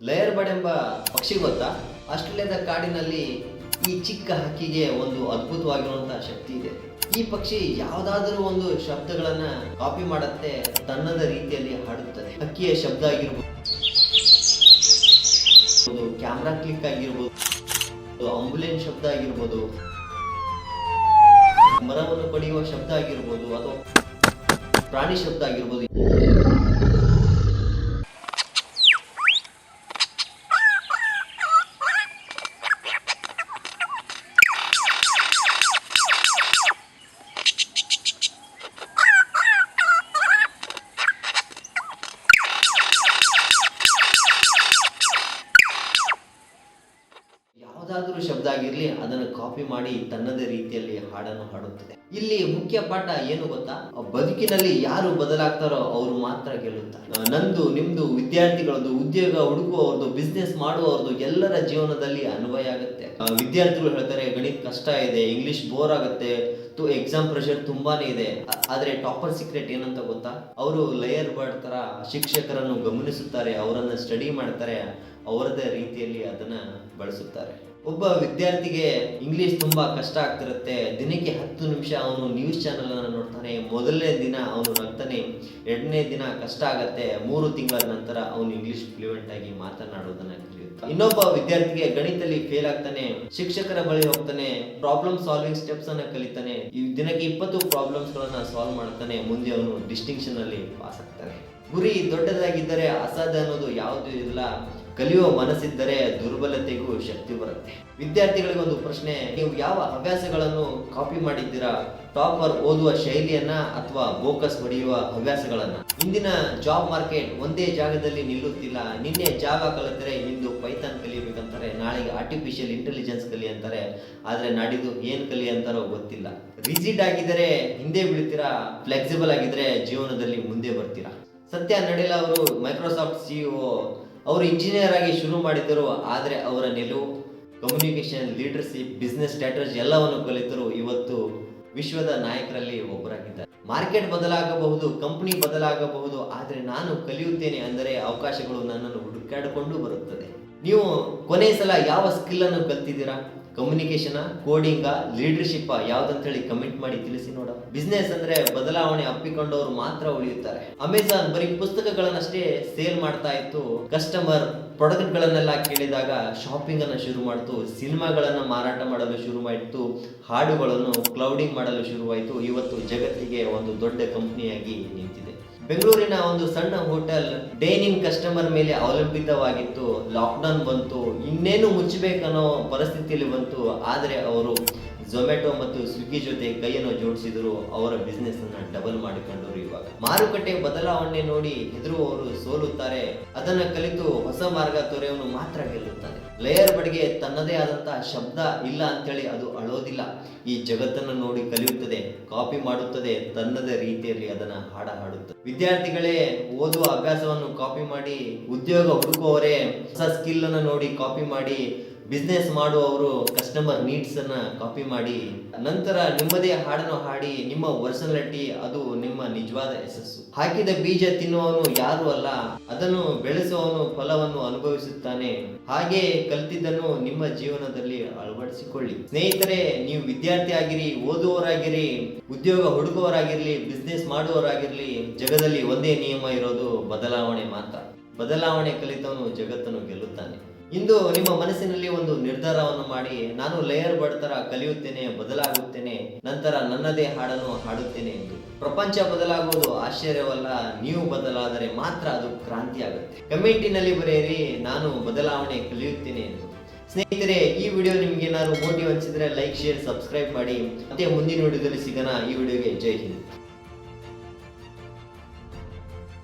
Layer bird ಎಂಬ ಪಕ್ಷಿ ಗೊತ್ತಾ? ಆಸ್ಟ್ರೇಲಿಯಾದ ಕಾಡಿನಲ್ಲಿ ಈ ಚಿಕ್ಕ ಹಕ್ಕಿಗೆ ಒಂದು ಅದ್ಭುತವಾಗಿರುವಂತಹ ಶಕ್ತಿ ಇದೆ. ಈ ಪಕ್ಷಿ ಯಾವುದಾದರೂ ಒಂದು ಶಬ್ದಗಳನ್ನ ಕಾಪಿ ಮಾಡುತ್ತೆ, ತನ್ನದ ರೀತಿಯಲ್ಲಿ ಹಾಡುತ್ತದೆ. ಹಕ್ಕಿಯ ಶಬ್ದ ಆಗಿರ್ಬೋದು ಕ್ಯಾಮ್ರಾ ಕ್ಲಿಕ್ ಆಗಿರ್ಬೋದು ಆಂಬುಲೆನ್ಸ್ ಶಬ್ದ ಆಗಿರ್ಬೋದು, ಮರವನ್ನು ಪಡೆಯುವ ಶಬ್ದ ಆಗಿರ್ಬೋದು, ಅಥವಾ ಪ್ರಾಣಿ ಶಬ್ದ ಆಗಿರ್ಬೋದು. ಯಾವುದಾದ್ರೂ ಶಬ್ದ ಆಗಿರಲಿ, ಅದನ್ನು ಕಾಪಿ ಮಾಡಿ ತನ್ನದೇ ರೀತಿಯಲ್ಲಿ ಹಾಡನ್ನು ಹಾಡುತ್ತದೆ. ಇಲ್ಲಿ ಮುಖ್ಯ ಪಾಠ ಏನು ಗೊತ್ತಾ? ಬದುಕಿನಲ್ಲಿ ಯಾರು ಬದಲಾಗ್ತಾರೋ ಅವರು ಮಾತ್ರ ಗೆಲ್ಲುತ್ತಾರೆ. ನಂದು, ನಿಮ್ದು, ವಿದ್ಯಾರ್ಥಿಗಳದ್ದು, ಉದ್ಯೋಗ, ಹುಡುಕುವವ್ರದ್ದು ಬಿಸ್ನೆಸ್ ಮಾಡುವವ್ರದ್ದು ಎಲ್ಲರ ಜೀವನದಲ್ಲಿ ಅನ್ವಯ ಆಗುತ್ತೆ. ವಿದ್ಯಾರ್ಥಿಗಳು ಹೇಳ್ತಾರೆ, ಗಣಿತ ಕಷ್ಟ ಇದೆ ಇಂಗ್ಲಿಷ್ ಬೋರ್ ಆಗುತ್ತೆ ಎಕ್ಸಾಮ್ ಪ್ರೆಷರ್ ತುಂಬಾನೇ ಇದೆ. ಆದರೆ ಟಾಪರ್ ಸೀಕ್ರೆಟ್ ಏನಂತ ಗೊತ್ತಾ? ಅವರು ಲೇಯರ್ ಬರ್ಡ್ ಥರ ಶಿಕ್ಷಕರನ್ನು ಗಮನಿಸುತ್ತಾರೆ, ಅವರನ್ನು ಸ್ಟಡಿ ಮಾಡ್ತಾರೆ, ಅವರದೇ ರೀತಿಯಲ್ಲಿ ಅದನ್ನ ಬಳಸುತ್ತಾರೆ. ಒಬ್ಬ ವಿದ್ಯಾರ್ಥಿಗೆ ಇಂಗ್ಲಿಷ್ ತುಂಬಾ ಕಷ್ಟ ಆಗ್ತಿರುತ್ತೆ. ದಿನಕ್ಕೆ ಹತ್ತು ನಿಮಿಷ ಅವನು ನ್ಯೂಸ್ ಚಾನೆಲ್ ಅನ್ನು ನೋಡ್ತಾನೆ. ಮೊದಲನೇ ದಿನ ಅವನು ನಗ್ತಾನೆ ಎರಡನೇ ದಿನ ಕಷ್ಟ ಆಗತ್ತೆ, ಮೂರು ತಿಂಗಳ ನಂತರ ಅವನು ಇಂಗ್ಲಿಷ್ ಫ್ಲೂಯೆಂಟ್ ಆಗಿ ಮಾತನಾಡೋದನ್ನ ಕಲಿಯುತ್ತಾನೆ ಇನ್ನೊಬ್ಬ ವಿದ್ಯಾರ್ಥಿಗೆ ಗಣಿತದಲ್ಲಿ ಫೇಲ್ ಆಗ್ತಾನೆ, ಶಿಕ್ಷಕರ ಬಳಿ ಹೋಗ್ತಾನೆ ಪ್ರಾಬ್ಲಮ್ ಸಾಲ್ವಿಂಗ್ ಸ್ಟೆಪ್ಸ್ ಅನ್ನ ಕಲಿತಾನೆ, ಈ ದಿನಕ್ಕೆ ಇಪ್ಪತ್ತು ಪ್ರಾಬ್ಲಮ್ಸ್ ಗಳನ್ನ ಸಾಲ್ವ್ ಮಾಡ್ತಾನೆ, ಮುಂದೆ ಅವನು ಡಿಸ್ಟಿಂಕ್ಷನ್ ಅಲ್ಲಿ ಪಾಸ್ ಆಗ್ತಾನೆ. ಗುರಿ ದೊಡ್ಡದಾಗಿದ್ದರೆ ಅಸಾಧ್ಯ ಅನ್ನೋದು ಯಾವುದು ಇಲ್ಲ. ಕಲಿಯುವ ಮನಸ್ಸಿದ್ದರೆ ದುರ್ಬಲತೆಗೂ ಶಕ್ತಿ ಬರುತ್ತೆ. ವಿದ್ಯಾರ್ಥಿಗಳಿಗೆ ಒಂದು ಪ್ರಶ್ನೆ, ನೀವು ಯಾವ ಹವ್ಯಾಸಗಳನ್ನು ಕಾಪಿ ಮಾಡಿದ್ದೀರಾ? ಟಾಪರ್ ಓದುವ ಶೈಲಿಯನ್ನ ಅಥವಾ ಬೋಕಸ್ ಹೊಡೆಯುವ ಹವ್ಯಾಸಗಳನ್ನ? ಇಂದಿನ ಜಾಬ್ ಮಾರ್ಕೆಟ್ ಒಂದೇ ಜಾಗದಲ್ಲಿ ನಿಲ್ಲುತ್ತಿಲ್ಲ. ನಿನ್ನೆ ಜಾಗ ಕಲಿತರೆ ಇಂದು ಪೈಥಾನ್ ಕಲಿಯಬೇಕಂತಾರೆ, ನಾಳೆಗೆ ಆರ್ಟಿಫಿಷಿಯಲ್ ಇಂಟೆಲಿಜೆನ್ಸ್ ಕಲಿ ಅಂತಾರೆ ಆದ್ರೆ ನಾಡಿದ್ದು ಏನ್ ಕಲಿ ಅಂತಾರೋ ಗೊತ್ತಿಲ್ಲ. ರಿಜಿಡ್ ಆಗಿದ್ರೆ ಹಿಂದೆ ಬಿಡ್ತೀರಾ ಫ್ಲೆಕ್ಸಿಬಲ್ ಆಗಿದ್ರೆ ಜೀವನದಲ್ಲಿ ಮುಂದೆ ಬರ್ತೀರಾ? ಸತ್ಯ ನಡೆಲ ಅವರು ಮೈಕ್ರೋಸಾಫ್ಟ್ ಸಿಇಒ ಅವರು ಇಂಜಿನಿಯರ್ ಆಗಿ ಶುರು ಮಾಡಿದ್ದರು, ಆದರೆ ಅವರ ನಿಲುವು ಕಮ್ಯುನಿಕೇಷನ್ ಲೀಡರ್ಶಿಪ್ ಬಿಸ್ನೆಸ್ ಸ್ಟ್ರಾಟಜಿ ಎಲ್ಲವನ್ನು ಕಲಿತರು ಇವತ್ತು ವಿಶ್ವದ ನಾಯಕರಲ್ಲಿ ಒಬ್ಬರಾಗಿದ್ದಾರೆ. ಮಾರ್ಕೆಟ್ ಬದಲಾಗಬಹುದು ಕಂಪನಿ ಬದಲಾಗಬಹುದು, ಆದರೆ ನಾನು ಕಲಿಯುತ್ತೇನೆ ಅಂದರೆ ಅವಕಾಶಗಳು ನನ್ನನ್ನು ಹುಡುಕಾಡಿಕೊಂಡು ಬರುತ್ತದೆ. ನೀವು ಕೊನೆ ಸಲ ಯಾವ ಸ್ಕಿಲ್ ಅನ್ನು ಕಲ್ತಿದ್ದೀರಾ? ಕಮ್ಯುನಿಕೇಶನ್ ಕೋಡಿಂಗ ಲೀಡರ್ಶಿಪ್ ಯಾವ್ದಂತ ಹೇಳಿ ಕಮೆಂಟ್ ಮಾಡಿ ತಿಳಿಸಿ ನೋಡ. ಬಿಸ್ನೆಸ್ ಅಂದ್ರೆ ಬದಲಾವಣೆ ಅಪ್ಪಿಕೊಂಡವರು ಮಾತ್ರ ಉಳಿಯುತ್ತಾರೆ. ಅಮೆಝಾನ್ ಬರೀ ಪುಸ್ತಕಗಳನ್ನಷ್ಟೇ ಸೇಲ್ ಮಾಡ್ತಾ ಇತ್ತು. ಕಸ್ಟಮರ್ ಪ್ರಾಡಕ್ಟ್ ಗಳನ್ನೆಲ್ಲ ಕೇಳಿದಾಗ ಶಾಪಿಂಗ್ ಅನ್ನ ಶುರು ಮಾಡ್ತು. ಸಿನಿಮಾಗಳನ್ನ ಮಾರಾಟ ಮಾಡಲು ಶುರು ಮಾಡಿತ್ತು. ಹಾಡುಗಳನ್ನು ಕ್ಲೌಡಿಂಗ್ ಮಾಡಲು ಶುರುವಾಯಿತು. ಇವತ್ತು ಜಗತ್ತಿಗೆ ಒಂದು ದೊಡ್ಡ ಕಂಪನಿಯಾಗಿ ನಿಂತಿದೆ. ಬೆಂಗಳೂರಿನ ಒಂದು ಸಣ್ಣ ಹೋಟೆಲ್ ಡೈನಿಂಗ್ ಕಸ್ಟಮರ್ ಮೇಲೆ ಅವಲಂಬಿತವಾಗಿತ್ತು. ಲಾಕ್ಡೌನ್ ಬಂತು. ಇನ್ನೇನು ಮುಚ್ಚಬೇಕನ್ನೋ ಪರಿಸ್ಥಿತಿಯಲ್ಲಿ ಬಂತು. ಆದರೆ ಅವರು ಝೊಮ್ಯಾಟೊ ಮತ್ತು ಸ್ವಿಗ್ಗಿ ಜೊತೆ ಕೈಯನ್ನು ಜೋಡಿಸಿದ್ರು ಅವರ ಬಿಸ್ನೆಸ್ ಅನ್ನ ಡಬಲ್ ಮಾಡಿಕೊಂಡವರು ಇವಾಗ. ಮಾರುಕಟ್ಟೆ ಬದಲಾವಣೆ ನೋಡಿ ಹೆದರುವವರು ಸೋಲುತ್ತಾರೆ. ಅದನ್ನ ಕಲಿತು ಹೊಸ ಮಾರ್ಗ ತೊರೆಯವನು ಮಾತ್ರ ಗೆಲ್ಲುತ್ತಾನೆ ಲೇಯರ್ ಬಡಿಗೆ ತನ್ನದೇ ಆದಂತಹ ಶಬ್ದ ಇಲ್ಲ ಅಂತೇಳಿ ಅದು ಅಳೋದಿಲ್ಲ. ಈ ಜಗತ್ತನ್ನು ನೋಡಿ ಕಲಿಯುತ್ತದೆ ಕಾಪಿ ಮಾಡುತ್ತದೆ, ತನ್ನದೇ ರೀತಿಯಲ್ಲಿ ಅದನ್ನ ಹಾಡ ಹಾಡುತ್ತದೆ. ವಿದ್ಯಾರ್ಥಿಗಳೇ, ಓದುವ ಅಭ್ಯಾಸವನ್ನು ಕಾಪಿ ಮಾಡಿ, ಉದ್ಯೋಗ ಹುಡುಕುವವರೇ, ಹೊಸ ಸ್ಕಿಲ್ ಅನ್ನು ನೋಡಿ ಕಾಪಿ ಮಾಡಿ ಬಿಸ್ನೆಸ್ ಮಾಡುವವರು ಕಸ್ಟಮರ್ ನೀಡ್ಸನ್ನು ಕಾಪಿ ಮಾಡಿ, ನಂತರ ನಿಮ್ಮದೇ ಹಾಡನ್ನು ಹಾಡಿ, ನಿಮ್ಮ ಪರ್ಸನಾಲಿಟಿ ಅದು ನಿಮ್ಮ ನಿಜವಾದ ಯಶಸ್ಸು. ಹಾಕಿದ ಬೀಜ ತಿನ್ನುವವನು ಯಾರು ಅಲ್ಲ, ಅದನ್ನು ಬೆಳೆಸುವವನು ಫಲವನ್ನು ಅನುಭವಿಸುತ್ತಾನೆ. ಹಾಗೆ ಕಲ್ತಿದ್ದನ್ನು ನಿಮ್ಮ ಜೀವನದಲ್ಲಿ ಅಳವಡಿಸಿಕೊಳ್ಳಿ. ಸ್ನೇಹಿತರೆ, ನೀವು ವಿದ್ಯಾರ್ಥಿ ಆಗಿರಿ, ಓದುವವರಾಗಿರಿ, ಉದ್ಯೋಗ ಹುಡುಕುವವರಾಗಿರ್ಲಿ ಬಿಸ್ನೆಸ್ ಮಾಡುವವರಾಗಿರ್ಲಿ, ಜಗದಲ್ಲಿ ಒಂದೇ ನಿಯಮ ಇರೋದು ಬದಲಾವಣೆ ಮಾತ್ರ. ಬದಲಾವಣೆ ಕಲಿತವನು ಜಗತ್ತನ್ನು ಗೆಲ್ಲುತ್ತಾನೆ. ಇಂದು ನಿಮ್ಮ ಮನಸ್ಸಿನಲ್ಲಿ ಒಂದು ನಿರ್ಧಾರವನ್ನು ಮಾಡಿ, ನಾನು ಲೇಯರ್ ತರ ಕಲಿಯುತ್ತೇನೆ, ಬದಲಾಗುತ್ತೇನೆ, ನಂತರ ನನ್ನದೇ ಹಾಡನ್ನು ಹಾಡುತ್ತೇನೆ ಎಂದು. ಪ್ರಪಂಚ ಬದಲಾಗುವುದು ಆಶ್ಚರ್ಯವಲ್ಲ, ನೀವು ಬದಲಾದರೆ ಮಾತ್ರ ಅದು ಕ್ರಾಂತಿ ಆಗುತ್ತೆ ಕಮೆಂಟಿನಲ್ಲಿ ಬರೆಯಿರಿ, ನಾನು ಬದಲಾವಣೆ ಕಲಿಯುತ್ತೇನೆ ಎಂದು. ಸ್ನೇಹಿತರೆ, ಈ ವಿಡಿಯೋ ನಿಮ್ಗೆ ಏನಾದ್ರು ಮೋಟಿವ್ ಹಂಚಿದ್ರೆ ಲೈಕ್ ಶೇರ್ ಸಬ್ಸ್ಕ್ರೈಬ್ ಮಾಡಿ. ಮತ್ತೆ ಮುಂದಿನ ವಿಡಿಯೋದಲ್ಲಿ ಸಿಗೋಣ. ಈ ವಿಡಿಯೋಗೆ ಜೈ ಹಿಂದ್.